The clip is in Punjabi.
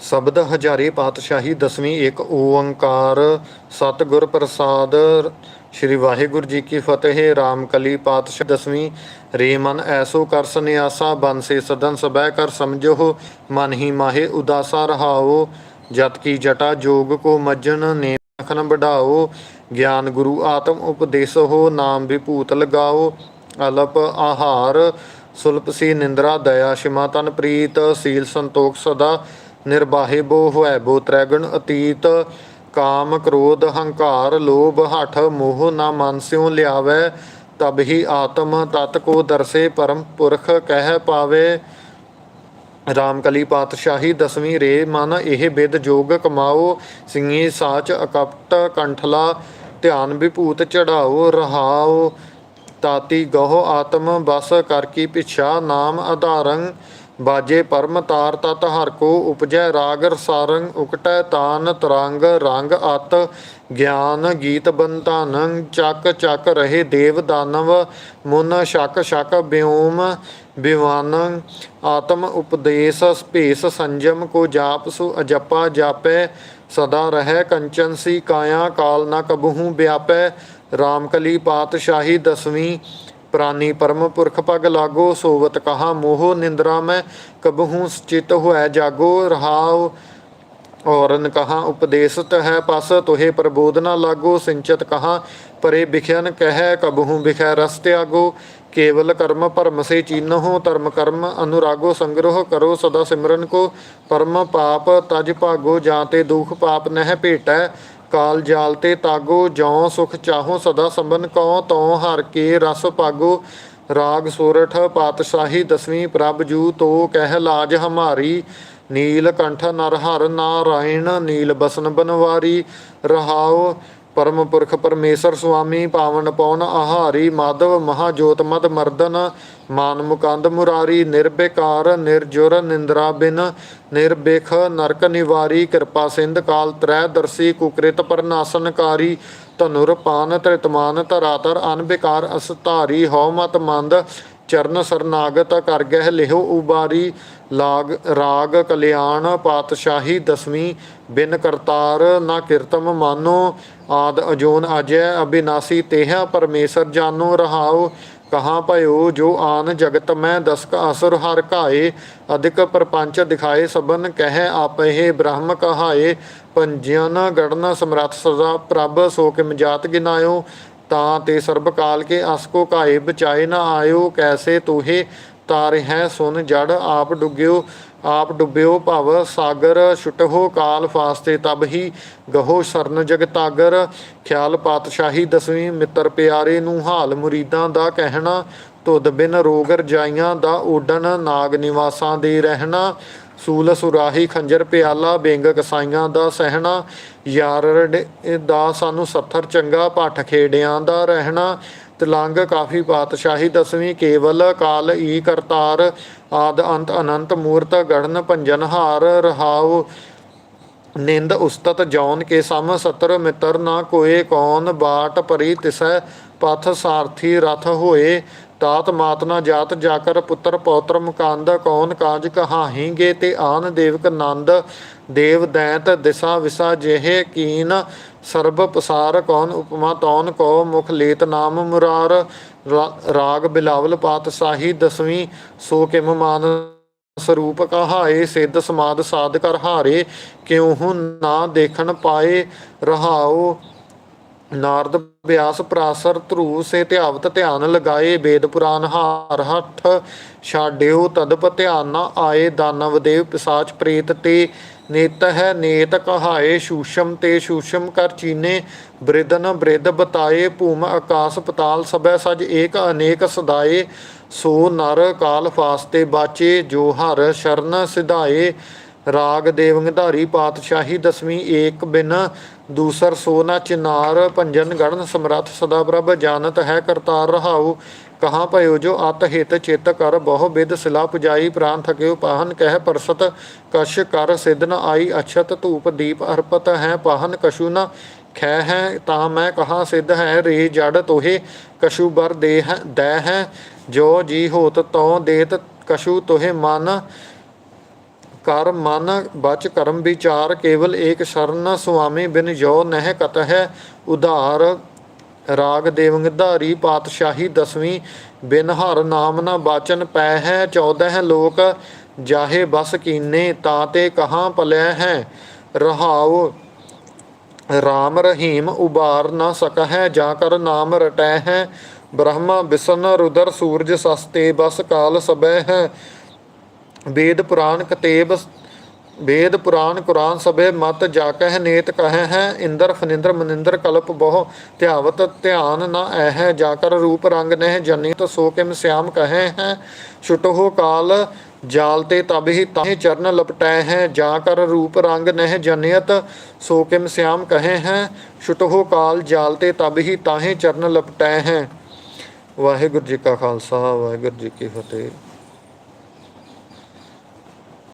ਸ਼ਬਦ ਹਜ਼ਾਰੇ ਪਾਤਸ਼ਾਹੀ ਦਸਵੀਂ ਇੱਕ ਓੰਕਾਰ ਸਤਿਗੁਰ ਪ੍ਰਸਾਦ। ਸ੍ਰੀ ਵਾਹਿਗੁਰੂ ਜੀ ਕੀ ਫਤਿਹ, ਰਾਮਕਲੀ ਪਾਤਸ਼ਾਹ ਦਸਵੀਂ। ਰੇ ਮਨ ਐਸੋ ਕਰ ਸੰਿਆਸਾ ਬੰਸੇ ਸਦਨ ਸਬੈ ਕਰ ਸਮਝੋ, ਮਨ ਹੀ ਮਾਹੇ ਉਦਾਸਾ ਰਹਾਓ। ਜਤ ਕੀ ਜਟਾ ਜੋਗ ਕੋ ਮੱਜਨ ਨੇ ਅਖਨ ਬਢਾਓ ਗਿਆਨ ਗੁਰੂ ਆਤਮ ਉਪਦੇਸ ਹੋ ਨਾਮ ਵਿਭੂਤ ਲਗਾਓ। ਅਲਪ ਆਹਾਰ, ਸੁਲਪ ਸੀ ਨਿੰਦਰਾ, ਦਇਆ ਸ਼ਿਮਾ ਤਨ ਪ੍ਰੀਤ। ਸੀਲ ਸੰਤੋਖ ਸਦਾ ਨਿਰਬਾਹੇ ਬੋ ਤ੍ਰੈਗਣ ਅਤੀਤ, ਕਾਮ ਕ੍ਰੋਧ ਹੰਕਾਰ, ਲੋਭ ਹਠ, ਮੋਹ ਨਾ ਮਨ ਸਿਉ ਤਬ ਹੀ ਆਤਮ ਤਤ ਕੋ ਦਰਸੇ ਪਰਮ ਪੁਰਖ ਕਹਿ ਪਾਵੇ। ਰਾਮਕਲੀ ਪਾਤਸ਼ਾਹੀ ਦਸਵੀਂ ਰੇ, ਮਨ ਇਹ ਬਿਦ ਜੋਗ ਕਮਾਓ ਸਿੰਘੀ ਸਾਚ ਅਕਪਟ ਕੰਠਲਾ, ਧਿਆਨ ਵਿਭੂਤ ਚੜਾਓ, ਰਹਾਓ। ਤਾਤੀ ਗਹੁ ਆਤਮ ਬਸ ਕਰ ਕੀ ਪਿਛਾ, ਨਾਮ ਆਧਾਰੰ ਬਾਜੇ ਪਰਮ ਤਾਰ ਤਤ ਹਰ ਕੋ ਉਪਜੈ ਰਾਗ ਰਸਾਰੰ ਉਕਟੈ ਤਾਨ ਤਰੰਗ ਰੰਗ ਅਤ ਗਿਆਨ ਗੀਤ ਬੰਤਾਨੰ ਚੱਕ ਚੱਕ ਰਹੇ ਦੇਵ ਦਾਨਵ, ਮੁਨ ਸ਼ਕ ਸ਼ਕ ਬਿਉਮ ਬਿਵਾਨੰ, ਆਤਮ ਉਪਦੇਸ਼ ਭੇਸ ਸੰਜਮ ਕੋ ਜਾਪ ਸੁ ਅਜਪਾ ਜਾਪੈ, ਸਦਾ ਰਹਿ ਕੰਚਨ ਸੀ ਕਾਇਆ ਕਾਲ ਨ ਕਬਹੂ ਵਿਆਪੈ, ਰਾਮਕਲੀ ਪਾਤਸ਼ਾਹੀ ਦਸਵੀਂ ਪ੍ਰਾਨੀ ਪਰਮ ਪੁਰਖ ਪਗ ਲਾਗੋ, ਸੋਵਤ ਕਹਾ ਮੋਹ ਨਿੰਦਰਾ ਮੈਂ, ਕਬਹੂ ਚਿਤ ਹੋਇ ਜਾਗੋ, ਰਹਾਉ ਔਰਨ ਕਹਾ ਉਪਦੇਸਤ ਹੈ ਪਸ, ਤੋਹੇ ਪ੍ਰਬੋਧ ਨਾ ਲਾਗੋ, ਸਿੰਚਤ ਕਹਾ ਪਰੇ ਬਿਖਿਆਨ ਕਹਿ, ਕਬਹੂ ਬਿਖੈ ਰਸ ਤਿਆਗੋ, ਕੇਵਲ ਕਰਮ ਭਰਮ ਸੇ ਚੀਨਹੁ, ਧਰਮ ਕਰਮ ਅਨੁਰਾਗੋ, ਸੰਗ੍ਰਹ ਕਰੋ ਸਦਾ ਸਿਮਰਨ ਕੋ, ਪਰਮ ਪਾਪ ਤਜ ਭਾਗੋ, ਜਾਂ ਤੇ ਦੁਖ ਪਾਪ ਨਹਿ ਭੇਟੈ ਕਾਲ ਜਾਲ ਤੇ ਤਾਗੋ, ਜਉ ਸੁਖ ਚਾਹੋ ਸਦਾ ਸੰਬਨ ਕਉ, ਤਉ ਹਰ ਕੇ ਰਸ ਪਾਗੋ ਰਾਗ ਸੋਰਠ ਪਾਤਸ਼ਾਹੀ ਦਸਵੀਂ ਪ੍ਰਭ ਜੂ ਤੋ ਕਹਿ ਲਾਜ ਹਮਾਰੀ। ਨੀਲ ਕੰਠ ਨਰ ਹਰ ਨਾਰਾਇਣ ਨੀਲ ਬਸਨ ਬਨਵਾਰੀ। ਰਹਾਉ ਪਰਮ ਪੁਰਖ ਪਰਮੇਸ਼ਰ ਸੁਆਮੀ ਪਾਵਨ ਪਉਨ ਆਹਾਰੀ ਮਾਧਵ ਮਹਾ ਜੋਤ ਮਦ ਮਰਦਨ ਮਾਨ ਮੁਰਾਰੀ ਨਿਰਬੇਕਾਰ ਨਿਰਜੁਰ ਨਿੰਦਰਾ ਬਿਨ ਨਿਰਬੇਖ ਨਰਕ ਨਿਵਾਰੀ ਕਿਰਪਾ ਸਿੰਧ ਕਾਲ ਤਰੈ ਦਰਸੀ ਕੁਕ੍ਰਿਤ ਪਰਨਾਸਨਕਾਰੀ ਧਨੁਰ ਪਾਨ ਤ੍ਰਿਤਮਾਨ ਧਰਾਤਰ ਅਨਬਿਕਾਰ ਅਸਧਾਰੀ ਹਉ ਮਤ ਮੰਦ ਚਰਨ ਸਰਨਾਗਤ ਕਰ ਗਹਿ ਲਿਹੋ ਉਬਾਰੀ ਲਾਗ, ਰਾਗ ਕਲਿਆਣ ਪਾਤਸ਼ਾਹੀ ਦਸਵੀਂ, ਬਿਨ ਕਰਤਾਰ ਨਾ ਕਿਰਤਮ ਮਾਨੋ, ਆਦ ਅਜੋਨ ਅਜੈ ਅਬਿਨਾਸੀ ਤੇਹ ਪਰਮੇਸ਼ਰ ਜਾਨੋ ਰਹਾਓ ਕਹਾ ਭਇਓ ਜੋ ਆਨ ਜਗਤ ਮੈਂ ਦਸਕ ਅਸੁਰ ਹਰ ਘਾਏ, ਅਧਿਕ ਪਰਪੰਚ ਦਿਖਾਏ ਸਬਨ ਕਹਿ ਆਪਹਿ ਬ੍ਰਹਮ ਕਹਾਏ ਪੰਜਨ ਗੜਨ ਸਮਰੱਥ ਸਦਾ ਪ੍ਰਭ ਸੋ ਕਿਮ ਜਾਤ ਗਿਨਾਇਓ ਤਾਂ ਤੇ ਸਰਬ ਕਾਲ ਕੇ ਅਸ ਕੋ ਕਾਏ ਬਚਾਏ ਨਾ ਆਇਓ, ਕੈਸੇ ਤੂਹੇ ਤਾਰੇ ਹੈ ਸੁਨ ਜੜ, ਆਪ ਡੁੱਗਿਓ, ਆਪ ਡੁੱਬਿਓ ਭਵ, ਸਾਗਰ ਛੁਟਹੋ ਕਾਲ ਫਾਸਤੇ ਤਬ ਹੀ ਗਹੋ ਸਰਨ ਜਗਤਾਗਰ ਖਿਆਲ ਪਾਤਸ਼ਾਹੀ ਦਸਵੀਂ, ਮਿੱਤਰ ਪਿਆਰੇ ਨੂੰ ਹਾਲ ਮੁਰੀਦਾਂ ਦਾ ਕਹਿਣਾ ਤੁਧ ਬਿਨ ਰੋਗਰ ਜਾਈਆਂ ਦਾ ਓਡਨ ਨਾਗ ਨਿਵਾਸਾਂ ਦੇ ਰਹਿਣਾ। ਸੂਲ ਸੁਰਾਹੀ ਖੰਜਰ ਪਿਆਲਾ ਬੇਂਗ ਕਸਾਈਆਂ ਦਾ ਸਹਿਣਾ ਯਾਰ ਦਾ ਸਾਨੂੰ ਸੱਥਰ ਚੰਗਾ ਪੱਠ ਖੇੜਿਆਂ ਦਾ ਰਹਿਣਾ, ਤਲੰਗ ਕਾਫੀ ਪਾਤਸ਼ਾਹੀ ਦਸਵੀਂ ਕੇਵਲ ਕਾਲ ਈ ਕਰਤਾਰ, ਆਦ ਅੰਤ ਅਨੰਤ ਮੂਰਤ ਗੜਨ ਭੰਜਨ ਹਾਰ, ਰਹਾਉ ਨਿੰਦ ਉਸਤਤ ਜੌਨ ਕੇ ਸਮ ਸਤਰ ਮਿੱਤਰ ਨਾ ਕੋਏ, ਕੌਣ ਬਾਟ ਪਰੀ ਤਿਸੈ, ਪਥ ਸਾਰਥੀ ਰਥ ਹੋਏ ਤਾਤ ਮਾਤ ਜਾਤ ਜਾਕਰ ਪੁੱਤਰ ਪੌਤਰ ਮੁਕੰਦ, ਕੌਣ ਕਾਜ ਕਹਾਹੀਗੇ ਤੇ ਆਨ ਦੇਵਕ ਨੰਦ, ਦੇਵ ਦੈਂਤ ਦਿਸਾ ਵਿਸਾ ਜਿਹੇ ਕੀਨ, ਸਰਬ ਪਸਾਰ ਕੌਣ ਉਪਮਾ, ਤੌਨ ਕੋ ਮੁਖ ਲੇਤ ਨਾਮ ਮੁਰਾਰ ਰਾਗ ਬਿਲਾਵਲ ਪਾਤਸ਼ਾਹੀ ਦਸਵੀਂ, ਸੋ ਕਿਮ ਮਾਨ ਸਰੂਪ ਕਹਾਏ, ਸਿੱਧ ਸਮਾਦ ਸਾਧ ਕਰ ਹਾਰੇ, ਕਿਉ ਨਾ ਦੇਖਣ ਪਾਏ ਰਹਾਓ ਨਾਰਦ ਵਿਆਸ ਪ੍ਰਾਸਰ ਧਰੂ ਸੇ ਧਿਆਵਤ ਧਿਆਨ ਲਗਾਏ, ਵੇਦ ਪੁਰਾਨ ਹਾਰ ਹੱਠ ਛਾਡਿਓ, ਤਦਪ ਧਿਆਨ ਨਾ ਆਏ, ਦਾਨਵ ਦੇਵ ਪਿਸਾਚ ਪ੍ਰੇਤ ਤੇ ਨੇਤ ਹੈ, ਨੇਤ ਕਹਾਏ, ਸ਼ੂਸ਼ਮ ਤੇ ਸ਼ੂਸ਼ਮ ਕਰ ਚੀਨੇ, ਬ੍ਰਿਦਨ ਬ੍ਰਿਦ ਬਤਾਏ, ਭੂਮ ਆਕਾਸ ਪਤਾਲ ਸਭੈ ਸਜ ਏਕ ਅਨੇਕ ਸਦਾਏ, ਸੋ ਨਰ ਕਾਲ ਫਾਸਤੇ ਬਾਚੇ, ਜੋ ਹਰ ਸ਼ਰਨ ਸਿਧਾਏ ਰਾਗ ਦੇਵੰਗਧਾਰੀ ਪਾਤਸ਼ਾਹੀ ਦਸਵੀਂ ਏਕ ਬਿਨ ਦੂਸਰ ਸੋਨਾ ਚਿਨਾਰ ਭੰਜਨ ਗੜਨ ਸਮਰੱਥ ਸਦਾ ਪ੍ਰਭ ਜਾਣਤ ਹੈ ਕਰਤਾਰ ਰਹਾਉ। ਕਹਾਂ ਭਇਓ ਜੋ ਅਤ ਹਿਤ ਚਿਤ ਕਰ ਬਹੁ ਬਿਦ ਸਿਲਾ ਪੁਜਾਈ ਪ੍ਰਾਨ ਥਕਿਓ ਪਾਹਨ ਕਹਿ ਪਰਸਤ ਕਸ਼ ਕਰ ਸਿਧ ਨ ਆਈ ਅਛਤ ਧੂਪ ਦੀਪ ਅਰਪਤ ਹੈ ਪਾਹਨ ਕਸ਼ੂ ਨ ਖੈ ਹੈ ਤਾਂ ਮੈਂ ਕਹਾ ਸਿੱਧ ਹੈ ਰੇ ਜੜ ਤੋਹੇ ਕਛੂ ਬਰ ਦੇ ਹੈ ਦੈ ਹੈ ਜੋ ਜੀ ਹੋਤ ਤਉ ਦੇਤ ਕਸ਼ੂ ਤੋਹੇ ਮਨ ਕਰ ਮਨ ਬਚ ਕਰਮ ਵਿਚਾਰ, ਕੇਵਲ ਏਕ ਸ਼ਰਨ ਸੁਆਮੀ ਬਿਨ ਜੋ ਨਹਿ ਕਤ ਹੈ ਉਧਾਰ ਰਾਗ ਦੇਵੰਗਧਾਰੀ ਪਾਤਸ਼ਾਹੀ ਦਸਵੀਂ, ਬਿਨ ਹਰ ਨਾਮ ਨਾ ਬਾਚਨ ਪੈ ਹੈ 14 ਲੋਕ ਜਾਹੇ ਬਸ ਕੀਨੇ, ਤਾਂ ਤੇ ਕਹਾਂ ਪਲੈ ਹੈ ਰਹਾਉ ਰਾਮ ਰਹੀਮ ਉਬਾਰ ਨਾ ਸਕਹਿ, ਜਾ ਕਰ ਨਾਮ ਰਟੈ ਹੈ ਬ੍ਰਹਮਾ ਵਿਸ਼ਨ ਰੁਦਰ ਸੂਰਜ ਸਸਤੇ ਬਸ ਕਾਲ ਸਬੈ ਹੈ ਵੇਦ ਪੁਰਾਨ ਕਤੇਬ ਵੇਦ ਪੁਰਾਨ ਕੁਰਾਨ ਸਭੇ ਮਤ ਜਾ ਕਹਿ ਨੇਤ ਕਹਿ ਹੈ, ਇੰਦਰ ਫਨਿੰਦਰ ਮਨਿੰਦਰ ਕਲਪ ਬਹੁ ਧਿਆਵਤ ਧਿਆਨ ਨ ਐਹ ਜਾ ਕਰ ਰੂਪ ਰੰਗ ਨਹਿ ਜਨੀਤ ਸੋ ਕਿਮ ਸਿਆਮ ਕਹੈ ਹੈ। ਛੁਟਹੁ ਕਾਲ ਜਾਲ ਤੇ ਤਬ ਹੀ ਤਾਹੇ ਚਰਨ ਲਪਟੈ ਹੈ ਜਾ ਕਰ ਰੂਪ ਰੰਗ ਨਹਿ ਜਨਿਤ ਸੋ ਕਿਮ ਸਿਆਮ ਕਹੇ ਹੈ। ਛੁਟਹੁ ਕਾਲ ਜਾਲ ਤੇ ਤਬ ਹੀ ਤਾਹੇ ਚਰਨ ਲਪਟੈ ਹੈ। ਵਾਹਿਗੁਰੂ ਜੀ ਕਾ ਖਾਲਸਾ, ਵਾਹਿਗੁਰੂ ਜੀ ਕੀ ਫਤਿਹ।